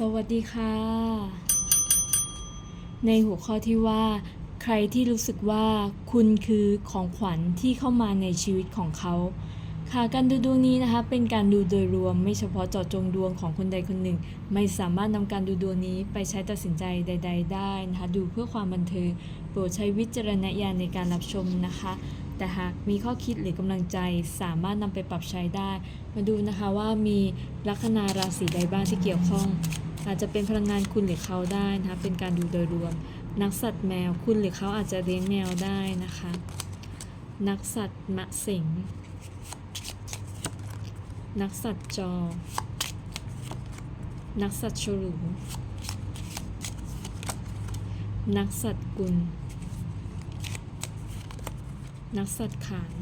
สวัสดีค่ะ ในหัวข้อที่ว่า ใครที่รู้สึกว่าคุณคือของขวัญที่เข้ามาในชีวิตของเขา ค่ะการดูดวงนี้นะคะ เป็นการดูโดยรวมไม่เฉพาะเจาะจงดวงของคนใดคนหนึ่ง ไม่สามารถนำการดูดวงนี้ไปใช้ตัดสินใจใด ๆ ได้นะคะ ดูเพื่อความบันเทิงโปรดใช้วิจารณญาณในการรับชมนะคะ แต่หากมีข้อคิดหรือกำลังใจสามารถนำไปปรับใช้ได้ มาดูนะคะว่ามีลัคนาราศีใดบ้างที่เกี่ยวข้อง อาจจะเป็นพลังงานคุณหรือเขาได้นะคะเป็นการดูโดยรวม นักสัตว์แมวคุณหรือเขาอาจจะเลี้ยงแมวได้นะคะ นักสัตว์มะสิงนักสัตว์จอ นักสัตว์ฉลูนักสัตว์กุล นักสัตว์ขาน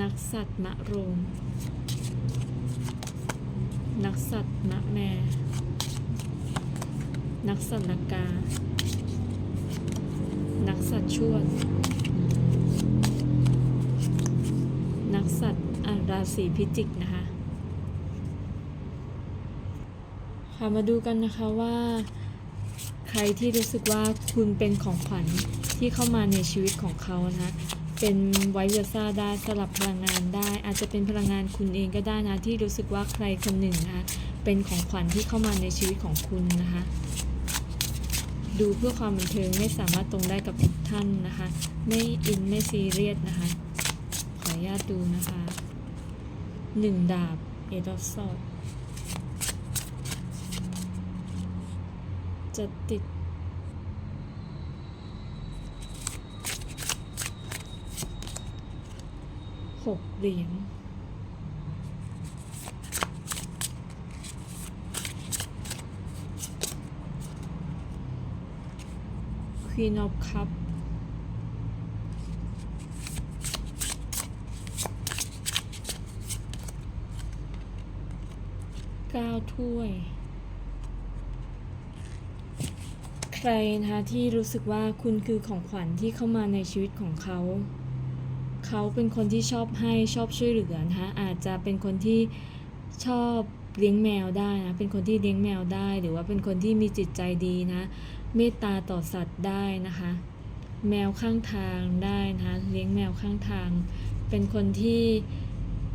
นักสัตว์มะโรง นักสัตว์มะแมนักสัตว์ละกา นักสัตว์ชวด นักสัตว์อาราศีพิจิกนะคะ ค่ะมาดูกันนะคะว่า ใครที่รู้สึกว่าคุณเป็นของขวัญที่เข้ามาในชีวิตของเขานะคะ เป็นไวเวอร์ซ่าได้สลับพลังงานได้ อาจจะเป็นพลังงานคุณเองก็ได้นะ ที่รู้สึกว่าใครคนหนึ่งนะคะเป็นของขวัญที่เข้ามาในชีวิตของคุณนะคะ ดูเพื่อความบันเทิงไม่สามารถตรงได้กับทุกท่านนะคะ ไม่อินไม่ซีเรียสนะคะ ขออนุญาตดูนะคะหนึ่งดาบเอดอสซอดจะติด หกเหรียญควีนอ f คัพเก้าถ้วย ใครนะคะที่รู้สึกว่าคุณคือของขวัญที่เข้ามาในชีวิตของเขา เขาเป็นคนที่ชอบให้ชอบช่วยเหลือนะคะอาจจะเป็นคนที่ชอบเลี้ยงแมวได้นะเป็นคนที่เลี้ยงแมวได้ หรือว่าเป็นคนที่มีจิตใจดีนะเมตตาต่อสัตว์ได้นะคะ แมวข้างทางได้นะคะเลี้ยงแมวข้างทาง เป็นคนที่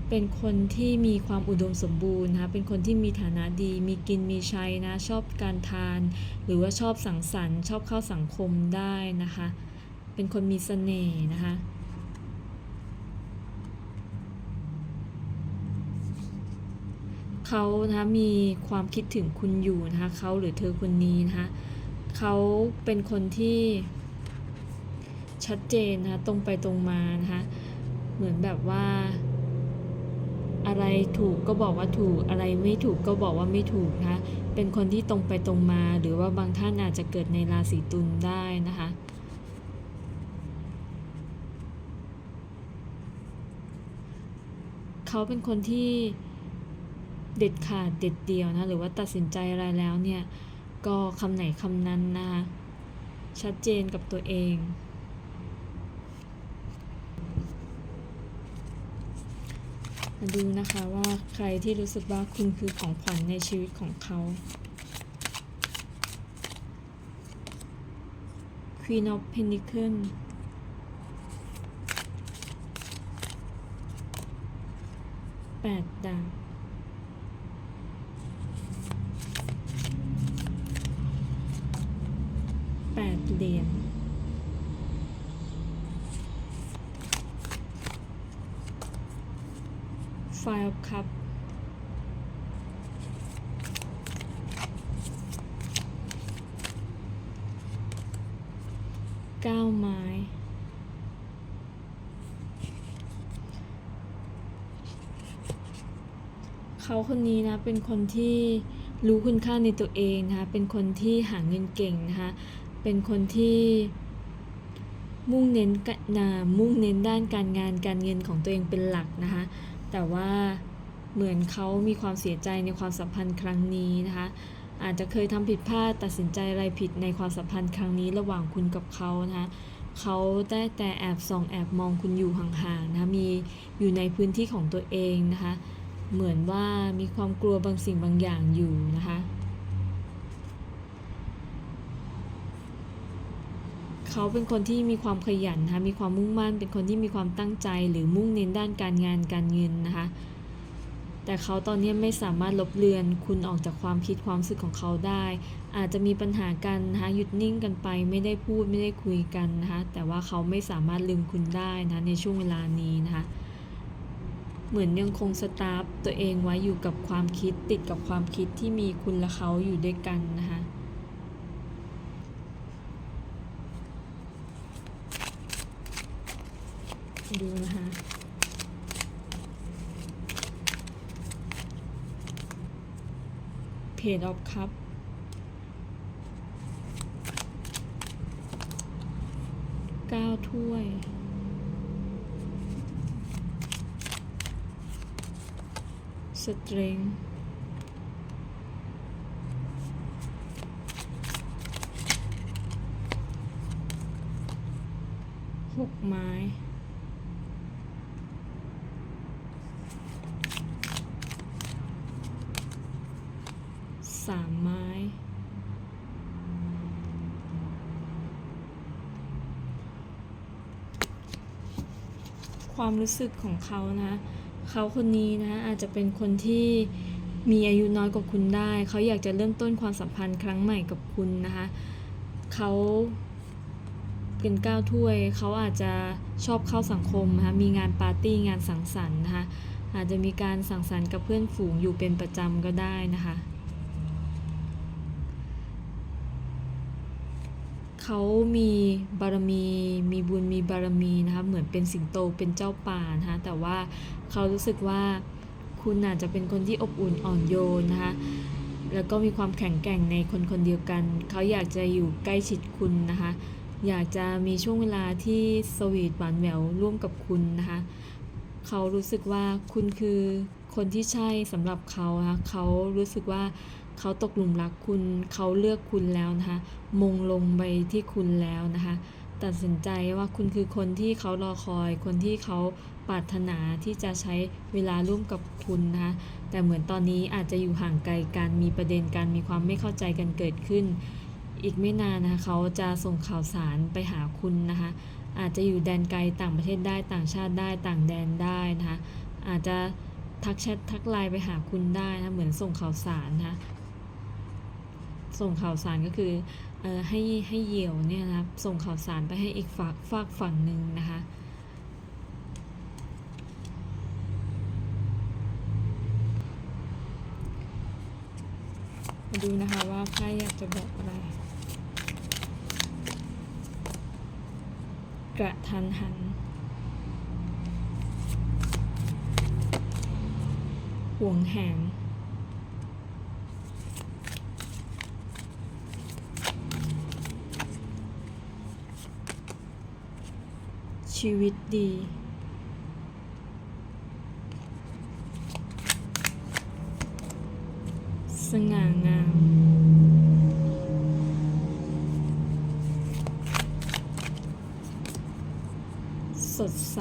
เป็นคนที่มีความอุดมสมบูรณ์นะคะเป็นคนที่มีฐานะดี มีกินมีใช้นะชอบการทาน หรือว่าชอบสังสรรค์ ชอบเข้าสังคมได้นะคะ เป็นคนมีเสน่ห์นะคะ เขานะคะมีความคิดถึงคุณอยู่นะคะเขาหรือเธอคนนี้นะคะเขาเป็นคนที่ชัดเจนนะคะตรงไปตรงมานะคะเหมือนแบบว่า อะไรถูกก็บอกว่าถูกอะไรไม่ถูกก็บอกว่าไม่ถูกนะคะเป็นคนที่ตรงไปตรงมา หรือว่าบางท่านอาจจะเกิดในราศีตุลได้นะคะเขาเป็นคนที่ เด็ดขาดเด็ดเดียวนะหรือว่าตัดสินใจอะไรแล้วเนี่ย ก็คำไหนคำนั้นนะคะชัดเจนกับตัวเอง มาดูนะคะว่าใครที่รู้สึกว่าคุณคือของขวัญในชีวิตของเขา Queen of Pentacles แปดดาบแป ดเหรียญ Five Cup เก้าไม้เขาคนนี้นะเป็นคนที่รู้คุณค่าในตัวเองนะคะ เป็นคนที่หาเงินเก่งนะคะ เป็นคนที่มุ่งเน้นกะนามุ่งเน้นด้านการงานการเงินของตัวเองเป็นหลักนะคะ แต่ว่าเหมือนเขามีความเสียใจในความสัมพันธ์ครั้งนี้นะคะ อาจจะเคยทำผิดพลาดตัดสินใจอะไรผิดในความสัมพันธ์ครั้งนี้ระหว่างคุณกับเขานะคะเขาได้แต่แอบส่องแอบมองคุณอยู่ห่างๆนะคะมีอยู่ในพื้นที่ของตัวเองนะคะ เหมือนว่ามีความกลัวบางสิ่งบางอย่างอยู่นะคะ เขาเป็นคนที่มีความขยันนะคะมีความมุ่งมั่น เป็นคนที่มีความตั้งใจ หรือมุ่งเน้นด้านการงานการเงินนะคะ แต่เขาตอนนี้ไม่สามารถลบเลือนคุณออกจากความคิดความรู้สึกของเขาได้ อาจจะมีปัญหากันนะคะหยุดนิ่งกันไป ไม่ได้พูดไม่ได้คุยกันนะคะ แต่ว่าเขาไม่สามารถลืมคุณได้นะะในช่วงเวลานี้นะคะเหมือนยังคงสตาร์ฟตัวเองไว้อยู่กับความคิดติดกับความคิดที่มีคุณและเขาอยู่ด้วยกันนะคะ ดูนะคะเพจออฟคัพเก้าถ้วยสตริงหกไม้ สามไม้ ความรู้สึกของเขานะ เขาคนนี้นะอาจจะเป็นคนที่มีอายุน้อยกว่าคุณได้ เขาอยากจะเริ่มต้นความสัมพันธ์ครั้งใหม่กับคุณนะคะ เขาเป็นก้าวถ้วย เขาอาจจะชอบเข้าสังคมนะคะมีงานปาร์ตี้งานสังสรรค์นะคะอาจจะมีการสังสรรค์กับเพื่อนฝูงอยู่เป็นประจำก็ได้นะคะ เขามีบารมี มีบุญมีบารมีนะคะเหมือนเป็นสิงโตเป็นเจ้าป่านะคะแต่ว่าเขารู้สึกว่าคุณอาจจะเป็นคนที่อบอุ่นอ่อนโยนนะคะแล้วก็มีความแข็งแกร่งในคนคนเดียวกัน เขาอยากจะอยู่ใกล้ชิดคุณนะคะ อยากจะมีช่วงเวลาที่สวีทหวานแหววร่วมกับคุณนะคะ เขารู้สึกว่าคุณคือคนที่ใช่สำหรับเขานะคะเขารู้สึกว่า เขาตกหลุมรักคุณ เขาเลือกคุณแล้วนะคะมงลงไปที่คุณแล้วนะคะตัดสินใจว่าคุณคือคนที่เขารอคอย คนที่เขาปรารถนาที่จะใช้เวลาร่วมกับคุณนะคะแต่เหมือนตอนนี้อาจจะอยู่ห่างไกลกันมีประเด็นกันมีความไม่เข้าใจกันเกิดขึ้น อีกไม่นานนะคะเขาจะส่งข่าวสารไปหาคุณนะคะอาจจะอยู่แดนไกลต่างประเทศได้ต่างชาติได้ต่างแดนได้นะคะอาจจะทักแชททักไลน์ไปหาคุณได้นะเหมือนส่งข่าวสารนะคะ ส่งข่าวสารก็คือออให้ให้เหยี่ยวเนี่ยนะครับส่งข่าวสารไปให้อีกฝากฝากฝั่งหนึ่งนะคะมาดูนะคะว่าไพ่อยากจะบอกอะไร กระทันหัน ห่วงแหน ชีวิตดี สง่างาม สดใส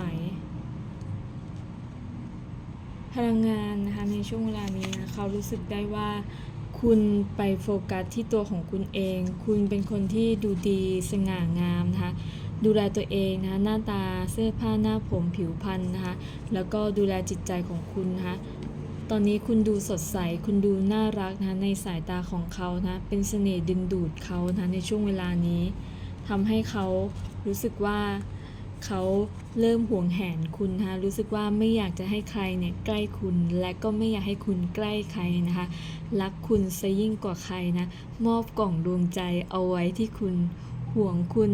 พลังงานนะคะในช่วงเวลานี้นะเขารู้สึกได้ว่าคุณไปโฟกัสที่ตัวของคุณเอง คุณเป็นคนที่ดูดีสง่างามนะคะ ดูแลตัวเองนะคะหน้าตาเสื้อผ้าหน้าผมผิวพรรณนะคะแล้วก็ดูแลจิตใจของคุณนะคะตอนนี้คุณดูสดใสคุณดูน่ารักนะะในสายตาของเขานะเป็นเสน่ห์ดึงดูดเขานะในช่วงเวลานี้ทำให้เขารู้สึกว่าเขาเริ่มห่วงแหนคุณนะคะรู้สึกว่าไม่อยากจะให้ใครเนี่ยใกล้คุณและก็ไม่อยากให้คุณใกล้ใครนะคะรักคุณซะยิ่งกว่าใครนะมอบกล่องดวงใจเอาไว้ที่คุณห่วงคุณ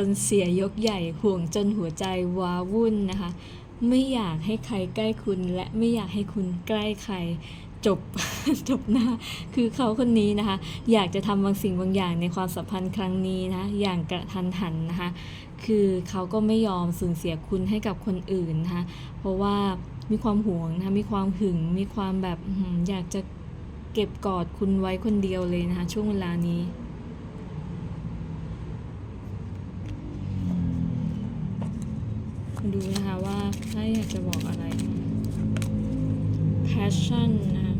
จนเสียยกใหญ่ห่วงจนหัวใจว้าวุ่นนะคะ ไม่อยากให้ใครใกล้คุณ และไม่อยากให้คุณใกล้ใครจบจบหน้าคือเขาคนนี้นะคะ อยากจะทำบางสิ่งบางอย่างในความสัมพันธ์ครั้งนี้นะอย่างกระทันหันนะคะ คือเขาก็ไม่ยอมสูญเสียคุณให้กับคนอื่นนะคะเพราะว่ามีความหวงนะคะมีความหึงมีความแบบอื้อหืออยากจะเก็บกอดคุณไว้คนเดียวเลยนะคะช่วงเวลานี้ ดูนะคะว่าถ้าอยากจะบอกอะไร passion นะคะ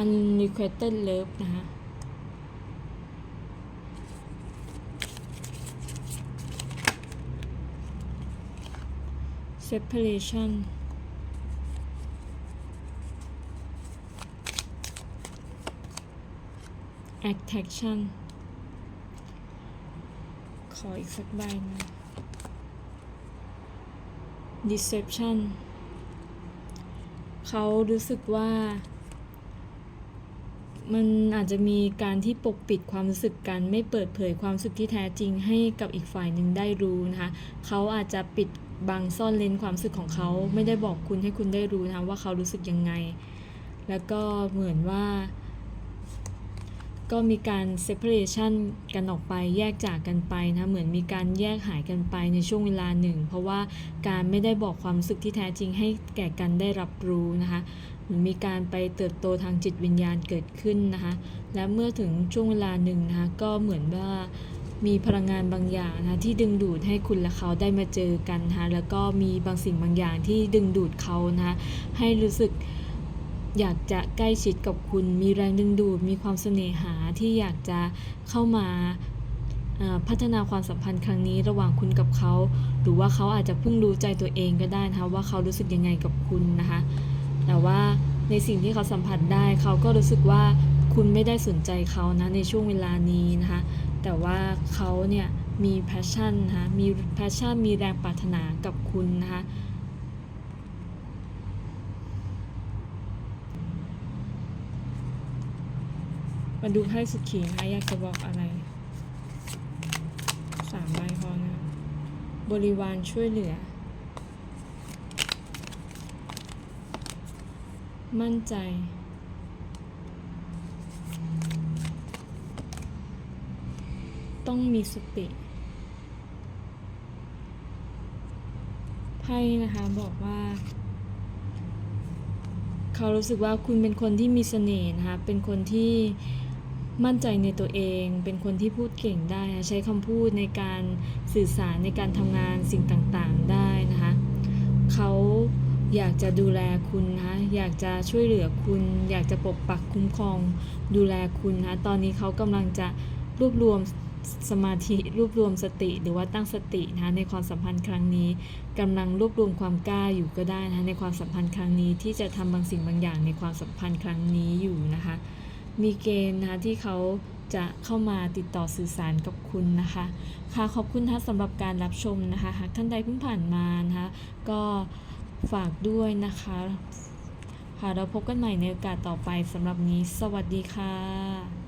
unrequited love นะคะ separation attraction ขออีกสักใบหนะ deception เขารู้สึกว่า มันอาจจะมีการที่ปกปิดความรู้สึกกันไม่เปิดเผยความรู้สึกที่แท้จริงให้กับอีกฝ่ายหนึ่งได้รู้นะคะ เขาอาจจะปิดบังซ่อนเลนความรู้สึกของเขาไม่ได้บอกคุณให้คุณได้รู้นะว่าเขารู้สึกยังไง แล้วก็เหมือนว่า ก็มีการ separation กันออกไปแยกจากกันไปนะ เหมือนมีการแยกหายกันไปในช่วงเวลาหนึ่ง เพราะว่าการไม่ได้บอกความรู้สึกที่แท้จริงให้แก่กันได้รับรู้นะคะหมือนมีการไปเติบโตทางจิตวิญญาณเกิดขึ้นนะคะ และเมื่อถึงช่วงเวลาหนึ่งนะคะ ก็เหมือนว่ามีพลังงานบางอย่างนะคะที่ดึงดูดให้คุณและเขาได้มาเจอกันนะคะแล้วก็มีบางสิ่งบางอย่างที่ดึงดูดเขานะคะให้รู้สึก อยากจะใกล้ชิดกับคุณ มีแรงดึงดูด มีความเสน่หาที่อยากจะเข้ามาพัฒนาความสัมพันธ์ครั้งนี้ระหว่างคุณกับเขา หรือว่าเขาอาจจะเพิ่งรู้ใจตัวเองก็ได้นะคะว่าเขารู้สึกยังไงกับคุณนะคะ แต่ว่าในสิ่งที่เขาสัมผัสได้เขาก็รู้สึกว่าคุณไม่ได้สนใจเขานะในช่วงเวลานี้นะคะ แต่ว่าเขาเนี่ยมี passion นะคะมี passion มีแรงปรารถนากับคุณนะคะ มาดูไพ่สุขีนะคะอยากจะบอกอะไรสามใบพอนะ บริวารช่วยเหลือ มั่นใจ ต้องมีสติไพ่นะคะบอกว่าเขารู้สึกว่าคุณเป็นคนที่มีเสน่ห์นะคะ เป็นคนที่ มั่นใจในตัวเอง เป็นคนที่พูดเก่งได้ ใช้คำพูดในการสื่อสารในการทำงานสิ่งต่างๆได้นะคะเขาอยากจะดูแลคุณนะคะอยากจะช่วยเหลือคุณ อยากจะปกปักคุ้มครอง ดูแลคุณนะคะตอนนี้เขากำลังจะรวบรวมสมาธิรวบรวมสติหรือว่าตั้งสตินะในความสัมพันธ์ครั้งนี้กำลังรวบรวมความกล้าอยู่ก็ได้นะคะในความสัมพันธ์ครั้งนี้ที่จะทำบางสิ่งบางอย่างในความสัมพันธ์ครั้งนี้อยู่นะคะ มีเกณฑ์นะคะที่เขาจะเข้ามาติดต่อสื่อสารกับคุณนะคะ ค่ะขอบคุณทัศสำหรับการรับชมนะคะ หากท่านใดเพิ่งผ่านมานะคะ ก็ฝากด้วยนะคะ ค่ะเราพบกันใหม่ในโอกาสต่อไปสำหรับนี้ สวัสดีค่ะ